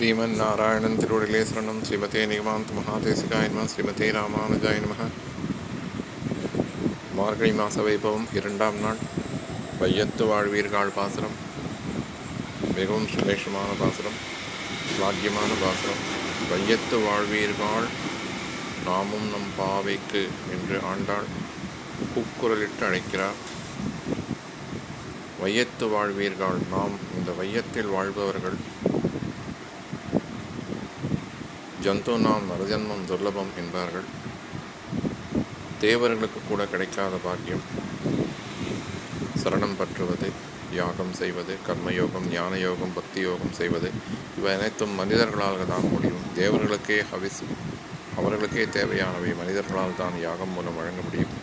ஸ்ரீமன் நாராயணன் திருவடிலே சரணம். ஸ்ரீமதே நிகமாந்த் மகாதேசிகாய நம ஸ்ரீமதே ராமானுஜாய நம மார்கழி மாச வைபவம் இரண்டாம் நாள். வையத்து வாழ்வீர்கள் பாசுரம். மிகவும் சுலேஷமான பாசுரம். பாக்கியமான பாசுரம். வையத்து வாழ்வீர்கள் நாமும் நம் பாவைக்கு என்று ஆண்டாள். கூக்குரலிட்டு அழைக்கிறார். வையத்து வாழ்வீர்கள் நாம் இந்த வையத்தில் வாழ்பவர்கள் ஜந்து நாம் நரஜன்மம் துர்லபம் என்பார்கள். தேவர்களுக்கு கூட கிடைக்காத பாக்கியம். சரணம் பற்றுவது யாகம் செய்வது கர்மயோகம் ஞான யோகம் பக்தி யோகம் செய்வது இவை அனைத்தும் மனிதர்களால் தான் முடியும். தேவர்களுக்கே ஹவிசு அவர்களுக்கே தேவையானவை மனிதர்களால் தான் யாகம் மூலம் வழங்க முடியும்.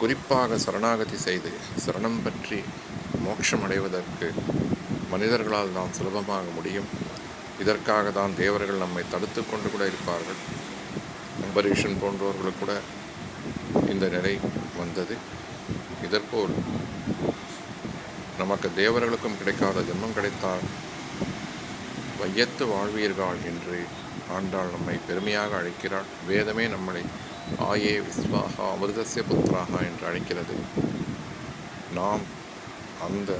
குறிப்பாக சரணாகதி செய்து சரணம் பற்றி மோட்சம் அடைவதற்கு மனிதர்களால் தான் சுலபமாக முடியும். இதற்காக தான் தேவர்கள் நம்மை தடுத்து கொண்டு கூட இருப்பார்கள். அம்பரீஷன் போன்றவர்களுக்கு கூட இந்த நிலை வந்தது. இதற்போல் நமக்கு தேவர்களுக்கும் கிடைக்காத ஜென்மம் கிடைத்தால் வையத்து வாழ்வீர்கள் என்று ஆண்டாள் நம்மை பெருமையாக அழைக்கிறாள். வேதமே நம்மளை ஆயே விஸ்வாகா அமிர்தசிய புத்திராகா என்று அழைக்கிறது. நாம் அந்த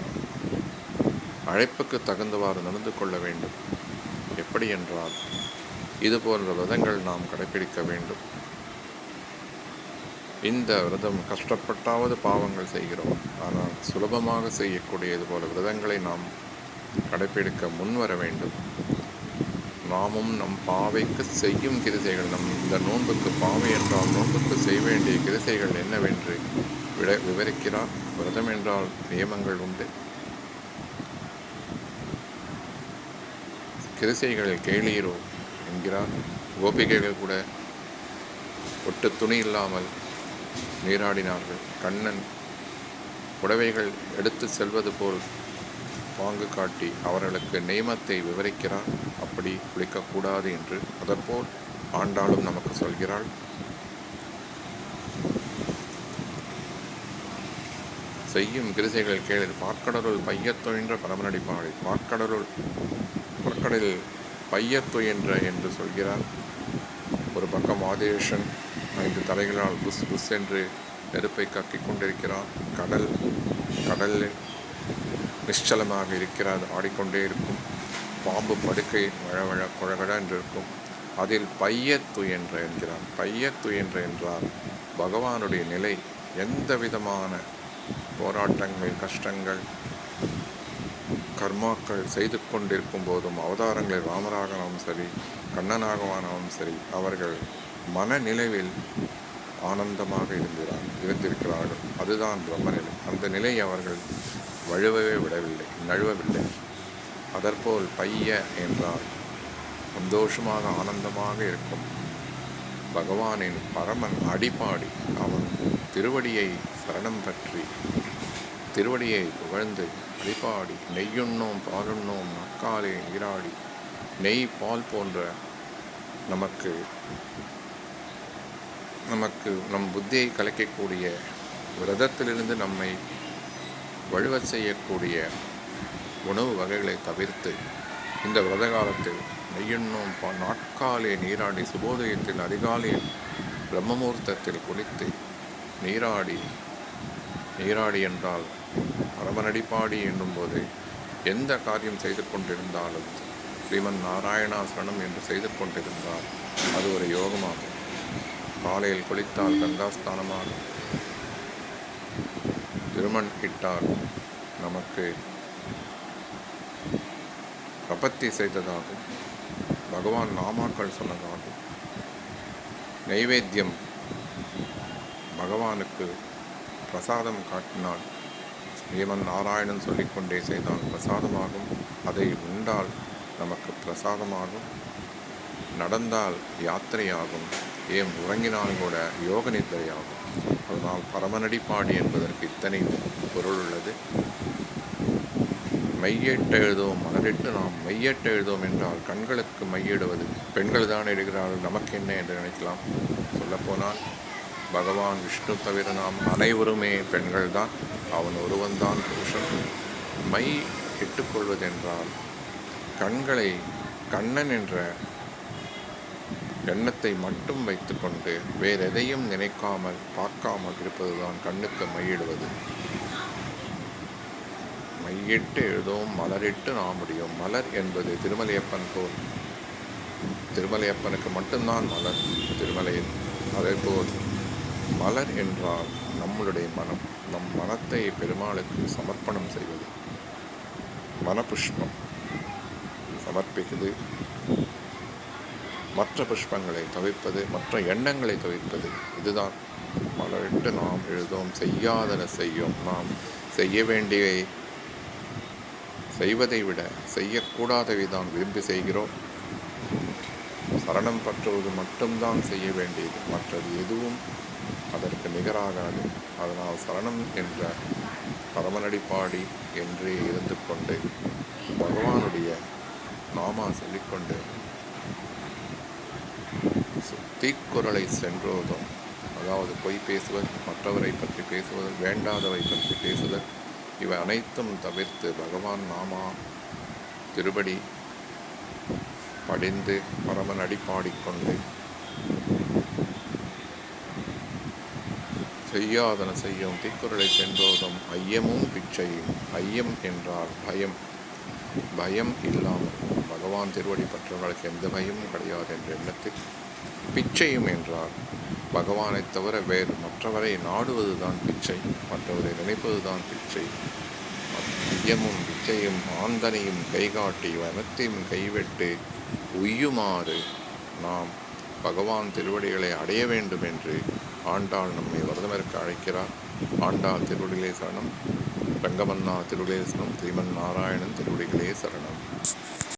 அழைப்புக்கு தகுந்தவாறு நடந்து கொள்ள வேண்டும். எப்படி என்றால் இது போன்ற விரதங்கள் நாம் கடைபிடிக்க வேண்டும். இந்த விரதம் கஷ்டப்பட்டாவது பாவங்கள் செய்கிறோம். ஆனால் சுலபமாக செய்யக்கூடிய இது போல விரதங்களை நாம் கடைபிடிக்க முன்வர வேண்டும். நாமும் நம் பாவைக்கு செய்யும் கிருசைகள் நம் இந்த நோன்புக்கு பாவை என்றால் நோன்புக்கு செய்ய வேண்டிய கிரிசைகள் என்னவென்று விட விவரிக்கிறார். விரதம் என்றால் நியமங்கள் உண்டு. கிருசைகளில் கேளீரோ என்கிறார். கோபிகைகள் கூட ஒட்டு துணி இல்லாமல் நீராடினார்கள். கண்ணன் புடவைகள் எடுத்து செல்வது போல் பாங்கு காட்டி அவர்களுக்கு நியமத்தை விவரிக்கிறார் அப்படி குளிக்கக்கூடாது என்று அதற்போல் ஆண்டாளும் நமக்கு சொல்கிறாள். செய்யும் கிருசைகள் கேளு பார்க்கடலுள் பையத்தொழின்ற பரமநடிப்பாளி பார்க்கடலுள் பார்க்கடலில் பையத்துயின்ற என்று சொல்கிறார். ஒரு பக்கம் ஆதேஷன் ஐந்து தலைகளால் புஸ் புஸ் என்று நெருப்பை கக்கி கொண்டிருக்கிறான் கடல் கடலில் நிശ്ചலமாக இருக்கிறது ஆடிக்கொண்டே இருக்கும். பாம்பு படுக்கை வழவழ குழகழ என்று இருக்கும். அதில் பையத்துயன்ற என்கிறார். பையத்துயன்ற என்றால் பகவானுடைய நிலை எந்த விதமான போராட்டங்கள் கஷ்டங்கள் கர்மாக்கள் செய்து கொண்டிருக்கும் போதும் அவதாரங்களில் ராமராகனாலும் சரி கண்ணனாகவானாலும் சரி அவர்கள் மனநிலைவில் ஆனந்தமாக இருந்தார் இருந்திருக்கிறார்கள். அதுதான் பிரம்மநிலை. அந்த நிலை அவர்கள் வழுவவே விடவில்லை நழுவவில்லை. அதற்போல் பைய என்றால் சந்தோஷமாக ஆனந்தமாக இருக்கும். பகவானின் பரமன் அடிப்பாடி அவன் திருவடியை சரணம் பற்றி திருவடியை புகழ்ந்து வழிபாடி நெய்யுண்ணோம் பாலுண்ணோம் மக்காலே நீராடி நெய் பால் போன்ற நமக்கு நமக்கு நம் புத்தியை கலைக்கக்கூடிய விரதத்திலிருந்து நம்மை வழுவச் செய்யக்கூடிய உணவு வகைகளை தவிர்த்து இந்த விரத காலத்தில் நெய்யுண்ணோம் பா நாட்காலே நீராடி சுபோதயத்தில் அதிகாலை பிரம்மமுகூர்த்தத்தில் குளித்து நீராடி நீராடி என்றால் பரமநடிப்பாடி என்னும்போது எந்த காரியம் செய்து கொண்டிருந்தாலும் ஸ்ரீமன் நாராயணாசனம் என்று செய்து கொண்டிருந்தால் அது ஒரு யோகமாகும். காலையில் குளித்தால் கங்காஸ்தானமாகும் திருமண் இட்டால் நமக்கு பிரபத்தி செய்ததாகும். பகவான் நாமாக்கள் சொன்னதாகும். நைவேத்தியம் பகவானுக்கு பிரசாதம் காட்டினால் ஸ்ரீமன் நாராயணன் சொல்லிக்கொண்டே செய்தால் பிரசாதமாகும். அதை உண்டால் நமக்கு பிரசாதமாகும். நடந்தால் யாத்திரையாகும். ஏன் உறங்கினால் கூட யோக நித்திரையாகும். அதனால் பரமநடிப்பாடு என்பதற்கு இத்தனை பொருள் உள்ளது. மையிட்டு எழுதுவோம். மலரிட்டு நாம் மையிட்டு எழுதுவோம் என்றால் கண்களுக்கு மையிடுவது பெண்கள் தான் எடுக்கிறார்கள். நமக்கு என்ன என்று நினைக்கலாம். சொல்லப்போனால் பகவான் விஷ்ணு தவிர நாம் அனைவருமே பெண்கள் தான் அவன் ஒருவன்தான் புருஷன். மை இட்டுக்கொள்வதென்றால் கண்களை கண்ணன் என்ற எண்ணத்தை மட்டும் வைத்துக்கொண்டு வேறெதையும் நினைக்காமல் பார்க்காமல் இருப்பதுதான் கண்ணுக்கு மையிடுவது. மையிட்டு எழுதும் மலரிட்டு நாம் முடியும். மலர் என்பது திருமலையப்பன் போல். திருமலையப்பனுக்கு மட்டும்தான் மலர். திருமலையில் அதேபோல் மலர் என்றால் நம்மளுடைய மனம் நம் மனத்தை பெருமாளுக்கு சமர்ப்பணம் செய்வது. மனபுஷ்பம் சமர்ப்பிக்குது. மற்ற புஷ்பங்களை தவிர்ப்பது மற்ற எண்ணங்களை தவிர்ப்பது இதுதான். மலரிட்டு நாம் எழுதும் செய்யாதன செய்யும். நாம் செய்ய வேண்டிய செய்வதை விட செய்யக்கூடாதவை தான் விரும்பி செய்கிறோம். சரணம் பற்றுவது மட்டும்தான் செய்ய வேண்டியது. மற்றது எதுவும் அதற்கு நிகராகாது. அதனால் சரணம் என்ற பரமனடி பாடி என்றே இருந்து கொண்டு பகவானுடைய நாமா சொல்லிக்கொண்டு தீக்குறளை சென்றோதும் அதாவது பொய் பேசுவது மற்றவரை பற்றி பேசுவது வேண்டாதவை பற்றி பேசுதல் இவை அனைத்தும் தவிர்த்து பகவான் நாமா திருபடி படிந்து பரமன் அடிப்பாடிக்கொண்டு செய்யாதன செய்யும் தீக்குறளை சென்றோதும் ஐயமும் பிச்சையும். ஐயம் என்றால் பயம். பயம் இல்லாமல் பகவான் திருவடி பற்றவர்களுக்கு எந்த பயமும் கிடையாது என்ற எண்ணத்தில். பிச்சையும் என்றால் பகவானை தவிர வேறு மற்றவரை நாடுவதுதான் பிச்சை மற்றவரை நினைப்பதுதான் பிச்சை. ஐயமும் பிச்சையும் ஆந்தனையும் கைகாட்டி வனத்தையும் கைவிட்டு உய்யுமாறு நாம் பகவான் திருவடிகளை அடைய வேண்டும் என்று ஆண்டாள் நம்மை வரதமிருக்க அழைக்கிறார். ஆண்டாள் திருவடிகளே சரணம். ரங்கமன்னா திருவடிகளே சரணம். ஸ்ரீமன் நாராயணன் திருவடிகளே சரணம்.